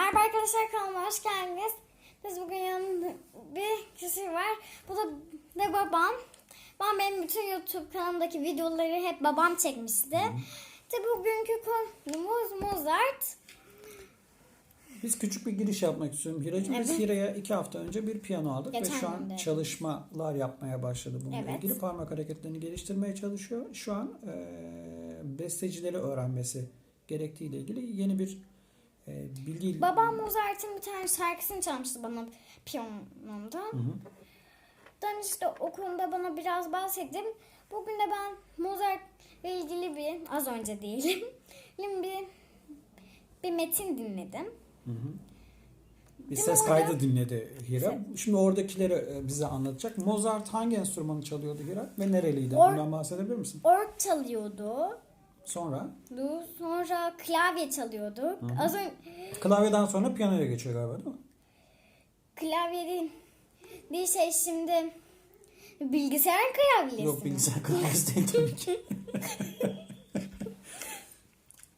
Merhaba arkadaşlar kanalıma hoş geldiniz. Biz bugün yanımda bir kişi var. Bu da de babam. Ben benim bütün YouTube kanalımdaki videoları hep babam çekmişti. İşte bugünkü konumuz Mozart. Biz küçük bir giriş yapmak istiyorum Hiracığım. Biz Evet. Hira'ya iki hafta önce bir piyano aldık Geçen ve şu an günde. çalışmalar yapmaya başladı bununla Evet. ilgili. Parmak hareketlerini geliştirmeye çalışıyor. Şu an e, bestecileri öğrenmesi gerektiğiyle ilgili yeni bir bilgi... Babam Mozart'ın bir tane şarkısını çalmıştı bana piyanomda. Hı hı. Ben işte o konuda bana biraz bahsettim. Bugün de ben Mozart'la ilgili bir, az önce diyelim, bir, bir metin dinledim. Bir Değil ses mi kaydı dinledi Hira. Şimdi oradakileri e, bize anlatacak. Mozart hangi enstrümanı çalıyordu Hira ve nereliydi? Or- Bundan bahsedebilir misin? Org çalıyordu. Sonra Du- Sonra klavye çalıyordu. Az önce klavyeden sonra piyanoya geçiyor galiba değil mi? klavye değil, değil şey şimdi bilgisayar klavyesi. Yok mi? bilgisayar klavyesi değil tabii ki.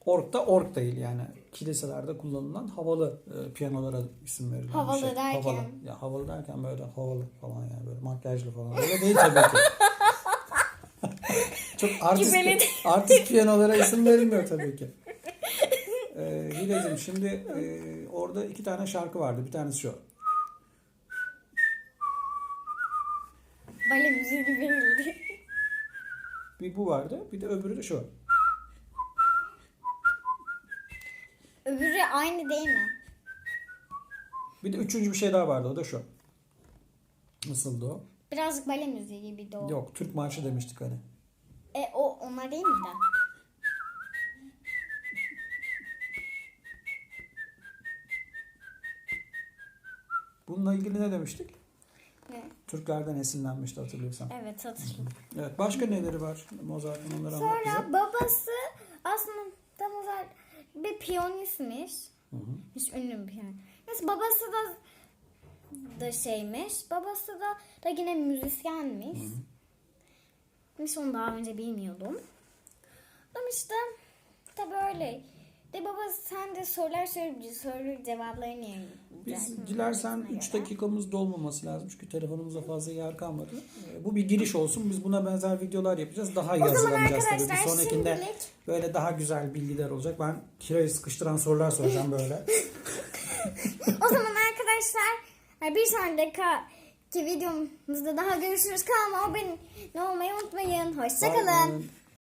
org da org değil yani. Kiliselerde kullanılan havalı e, piyanolara isim verilen bir Havalı şey. derken? Havalı. Ya havalı derken böyle havalı falan yani böyle makyajlı falan. Öyle değil tabii ki. Çok artist, artist piyanolara isim verilmiyor tabii ki. Ee, Hileciğim şimdi e, orada iki tane şarkı vardı. Bir tanesi şu. Bale müziği gibi verildi. Bir bu vardı. Bir de öbürü de şu. Öbürü aynı değil mi? Bir de üçüncü bir şey daha vardı. O da şu. Nasıldı o? Birazcık bale müziği gibiydi o. Yok Türk marşı demiştik hani. E o onlar değil mi de? Bununla ilgili ne demiştik? Ne? Türklerden esinlenmişti hatırlıyorsan. Evet hatırlıyorum. Evet başka neleri var Mozart'ın onları anlat bize. Sonra babası aslında olarak bir piyanistmiş. Hiç ünlü bir piyanist. Neyse babası da da şeymiş. Babası da da yine müzisyenmiş. Hiç onu daha önce bilmiyordum. Ama işte tabii öyle. De baba sen de sorular sor, soru cevaplarını Biz dilersen 3 dakikamız dolmaması lazım çünkü telefonumuza fazla yer kalmadı. Ee, Bu bir giriş olsun. Biz buna benzer videolar yapacağız. Daha iyi O hazırlanacağız tabii. Bir sonrakinde şimdilik- böyle daha güzel bilgiler olacak. Ben kirayı sıkıştıran sorular soracağım böyle. O zaman arkadaşlar bir sonraki videomuzda daha görüşürüz. Kanalıma abone olmayı unutmayın. Hoşçakalın.